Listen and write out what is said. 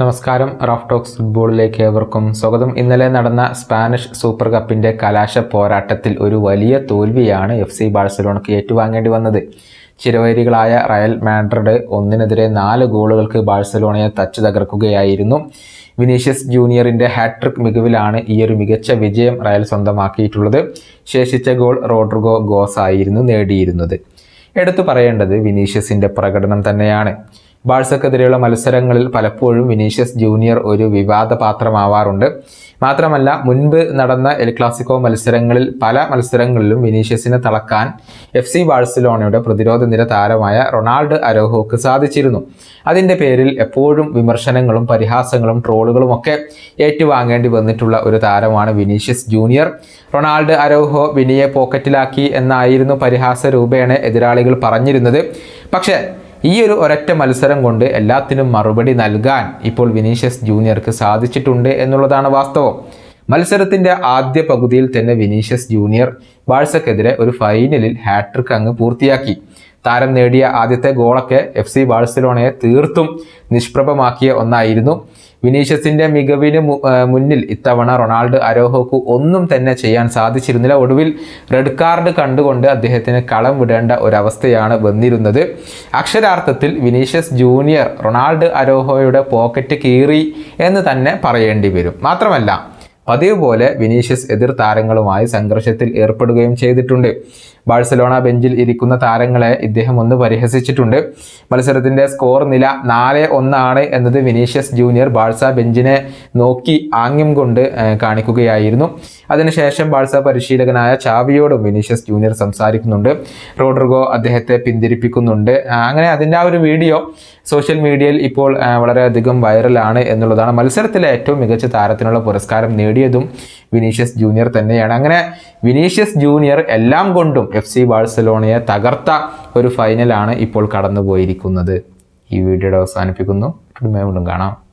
നമസ്കാരം rough talks ഫുട്ബോളിലേക്ക് ഏവർക്കും സ്വാഗതം. ഇന്നലെ നടന്ന സ്പാനിഷ് സൂപ്പർ കപ്പിന്റെ കലാശ പോരാട്ടത്തിൽ ഒരു വലിയ തോൽവിയാണ് എഫ് സി ബാഴ്സലോണയ്ക്ക് ഏറ്റുവാങ്ങേണ്ടി വന്നത്. ചിരവൈരികളായ റയൽ മാഡ്രിഡ് ഒന്നിനെതിരെ നാല് ഗോളുകൾക്ക് ബാഴ്സലോണയെ തച്ചു തകർക്കുകയായിരുന്നു. വിനീഷ്യസ് ജൂനിയറിന്റെ ഹാട്രിക് മികവിലാണ് ഈ ഒരു മികച്ച വിജയം റയൽ സ്വന്തമാക്കിയിട്ടുള്ളത്. ശേഷിച്ച ഗോൾ റോഡ്രിഗോ ഗോസ് ആയിരുന്നു നേടിയിരുന്നത്. എടുത്തു പറയേണ്ടത് വിനീഷ്യസിന്റെ പ്രകടനം തന്നെയാണ്. ബാഴ്സക്കെതിരെയുള്ള മത്സരങ്ങളിൽ പലപ്പോഴും വിനീഷ്യസ് ജൂനിയർ ഒരു വിവാദ പാത്രമാവാറുണ്ട് മാത്രമല്ല മുൻപ് നടന്ന എൽ ക്ലാസിക്കോ മത്സരങ്ങളിൽ പല മത്സരങ്ങളിലും വിനീഷ്യസിനെ തളക്കാൻ എഫ് സി ബാഴ്സലോണയുടെ പ്രതിരോധ നിര താരമായ റൊണാൾഡ് അരോഹോക്ക് സാധിച്ചിരുന്നു. അതിന്റെ പേരിൽ എപ്പോഴും വിമർശനങ്ങളും പരിഹാസങ്ങളും ട്രോളുകളും ഒക്കെ ഏറ്റുവാങ്ങേണ്ടി വന്നിട്ടുള്ള ഒരു താരമാണ് വിനീഷ്യസ് ജൂനിയർ. റൊണാൾഡ് അരോഹോ വിനിയെ പോക്കറ്റിലാക്കി എന്നായിരുന്നു പരിഹാസ രൂപേണ എതിരാളികൾ പറഞ്ഞിരുന്നത്. പക്ഷേ ഈ ഒരു ഒരൊറ്റ മത്സരം കൊണ്ട് എല്ലാത്തിനും മറുപടി നൽകാൻ ഇപ്പോൾ വിനീഷ്യസ് ജൂനിയർക്ക് സാധിച്ചിട്ടുണ്ട് എന്നുള്ളതാണ് വാസ്തവം. മത്സരത്തിന്റെ ആദ്യ പകുതിയിൽ തന്നെ വിനീഷ്യസ് ജൂനിയർ ബാഴ്സക്കെതിരെ ഒരു ഫൈനലിൽ ഹാട്രിക് അങ്ങ് പൂർത്തിയാക്കി. താരം നേടിയ ആദ്യത്തെ ഗോളൊക്കെ എഫ് സി ബാഴ്സലോണയെ തീർത്തും നിഷ്പ്രഭമാക്കിയ ഒന്നായിരുന്നു. വിനീഷ്യസിന്റെ മികവിന് മുന്നിൽ ഇത്തവണ റൊണാൾഡ് അരോഹോക്ക് ഒന്നും തന്നെ ചെയ്യാൻ സാധിച്ചിരുന്നില്ല. ഒടുവിൽ റെഡ് കാർഡ് കണ്ടുകൊണ്ട് അദ്ദേഹത്തിന് കളം വിടേണ്ട ഒരവസ്ഥയാണ് വന്നിരുന്നത്. അക്ഷരാർത്ഥത്തിൽ വിനീഷ്യസ് ജൂനിയർ റൊണാൾഡ് അരോഹോയുടെ പോക്കറ്റ് കീറി എന്ന് തന്നെ പറയേണ്ടി വരും. മാത്രമല്ല പതിവ് പോലെ വിനീഷ്യസ് എതിർ താരങ്ങളുമായി സംഘർഷത്തിൽ ഏർപ്പെടുകയും ചെയ്തിട്ടുണ്ട്. ബാഴ്സലോണ ബെഞ്ചിൽ ഇരിക്കുന്ന താരങ്ങളെ ഇദ്ദേഹം ഒന്ന് പരിഹസിച്ചിട്ടുണ്ട്. മത്സരത്തിന്റെ സ്കോർ നില നാല് ഒന്നാണ് എന്നത് വിനീഷ്യസ് ജൂനിയർ ബാഴ്സ ബെഞ്ചിനെ നോക്കി ആംഗ്യം കൊണ്ട് കാണിക്കുകയായിരുന്നു. അതിനുശേഷം ബാഴ്സ പരിശീലകനായ ചാവിയോടും വിനീഷ്യസ് ജൂനിയർ സംസാരിക്കുന്നുണ്ട്. റോഡ്രിഗോ അദ്ദേഹത്തെ പിന്തിരിപ്പിക്കുന്നുണ്ട്. അങ്ങനെ അതിന്റെ ആ ഒരു വീഡിയോ സോഷ്യൽ മീഡിയയിൽ ഇപ്പോൾ വളരെയധികം വൈറലാണ് എന്നുള്ളതാണ് മത്സരത്തിലെ ഏറ്റവും മികച്ച താരത്തിനുള്ള പുരസ്കാരം നേടിയതും വിനീഷ്യസ് ജൂനിയർ തന്നെയാണ്. അങ്ങനെ വിനീഷ്യസ് ജൂനിയർ എല്ലാം കൊണ്ടും എഫ് സി ബാഴ്സലോണയെ തകർത്ത ഒരു ഫൈനലാണ് ഇപ്പോൾ കടന്നുപോയിരിക്കുന്നത്. ഈ വീഡിയോയുടെ അവസാനിപ്പിക്കുന്നു. വീണ്ടും കാണാം.